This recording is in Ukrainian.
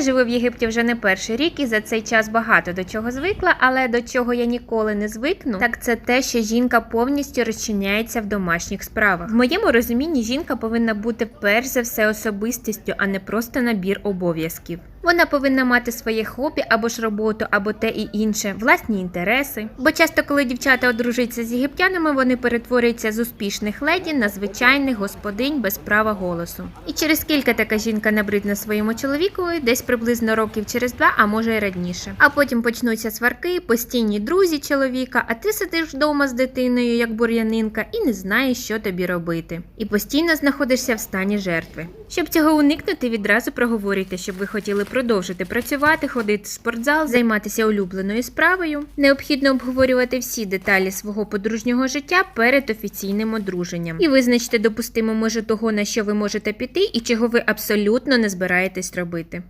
Я живу в Єгипті вже не перший рік і за цей час багато до чого звикла, але до чого я ніколи не звикну, так це те, що жінка повністю розчиняється в домашніх справах. В моєму розумінні жінка повинна бути перш за все особистістю, а не просто набір обов'язків. Вона повинна мати своє хобі або ж роботу, або те і інше, власні інтереси. Бо часто, коли дівчата одружуються з єгиптянами, вони перетворюються з успішних леді на звичайних господинь без права голосу. І через скільки така жінка набридне своєму чоловікові, десь приблизно років через два, а може й раніше. А потім почнуться сварки, постійні друзі чоловіка, а ти сидиш вдома з дитиною, як бур'янинка, і не знаєш, що тобі робити. І постійно знаходишся в стані жертви. Щоб цього уникнути, відразу проговорюйте, щоб ви хотіли продовжити працювати, ходити в спортзал, займатися улюбленою справою. Необхідно обговорювати всі деталі свого подружнього життя перед офіційним одруженням і визначте допустиму межу того, на що ви можете піти, і чого ви абсолютно не збираєтесь робити.